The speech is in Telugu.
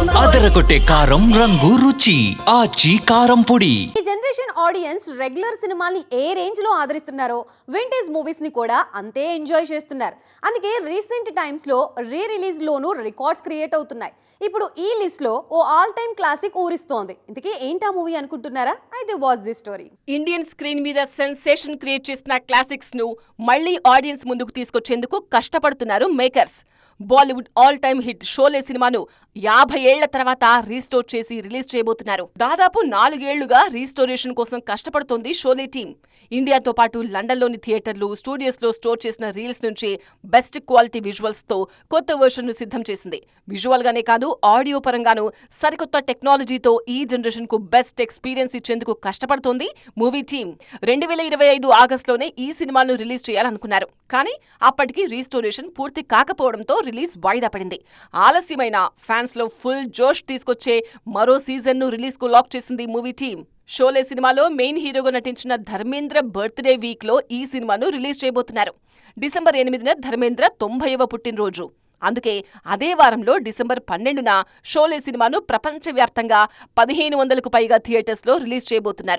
అదరగొట్టే కారం రంగు రుచి ఆచి కారం పొడి. ఈ జనరేషన్ ఆడియన్స్ రెగ్యులర్ సినిమాల్ని ఏ రేంజ్లో ఆదరిస్తున్నారో వింటేజ్ మూవీస్ని కూడా అంతే ఎంజాయ్ చేస్తున్నారు. అందుకే రీసెంట్ టైమ్స్లో రీ రిలీజ్ లోను రికార్డ్స్ క్రియేట్ అవుతున్నాయి. ఇప్పుడు ఈ లిస్ట్లో ఓ ఆల్ టైమ్ క్లాసిక్ ఊరిస్తోంది. ఇంతకీ ఏంటా మూవీ అనుకుంటున్నారా? అయితే watch the story Indian screen మీద సెన్సేషన్ క్రియేట్ చేసిన క్లాసిక్స్ను మళ్ళీ ఆడియన్స్ ముందుకు తీసుకొచ్చేందుకు కష్టపడుతున్నారు makers Bollywood all time hit Sholay సినిమాను యాభై ఏళ్ళ తర్వాత రీస్టోర్ చేసి రిలీజ్ చేయబోతున్నారు. దాదాపు నాలుగేళ్ళుగా రీస్టోరేషన్ కోసం కష్టపడుతోంది షోలే టీం. ఇండియాతో పాటు లండన్లోని థియేటర్లు స్టూడియోస్లో స్టోర్ చేసిన రీల్స్ నుంచి బెస్ట్ క్వాలిటీ విజువల్స్తో కొత్త వెర్షన్ను సిద్ధం చేసింది. విజువల్ గానే కాదు ఆడియో పరంగాను సరికొత్త టెక్నాలజీతో ఈ జనరేషన్కు బెస్ట్ ఎక్స్పీరియన్స్ ఇచ్చేందుకు కష్టపడుతోంది మూవీ టీం. రెండు వేల ఇరవై ఐదు ఆగస్టులోనే ఈ సినిమాను రిలీజ్ చేయాలనుకున్నారు. కానీ అప్పటికి రీస్టోరేషన్ పూర్తి కాకపోవడంతో రిలీజ్ వాయిదా పడింది. ఆలస్యమైన ఫ్యాన్స్లో ఫుల్ జోష్ తీసుకొచ్చే మరో సీజన్ను రిలీజ్కు లాక్ చేసింది మూవీ టీం షోలే సినిమాలో మెయిన్ హీరోగా నటించిన ధర్మేంద్ర బర్త్డే వీక్లో ఈ సినిమాను రిలీజ్ చేయబోతున్నారు. డిసెంబర్ ఎనిమిదిన ధర్మేంద్ర తొంభైవ పుట్టినరోజు. అందుకే అదే వారంలో డిసెంబర్ పన్నెండున షోలే సినిమాను ప్రపంచవ్యాప్తంగా పదిహేను వందలకు పైగా థియేటర్స్లో రిలీజ్ చేయబోతున్నారు.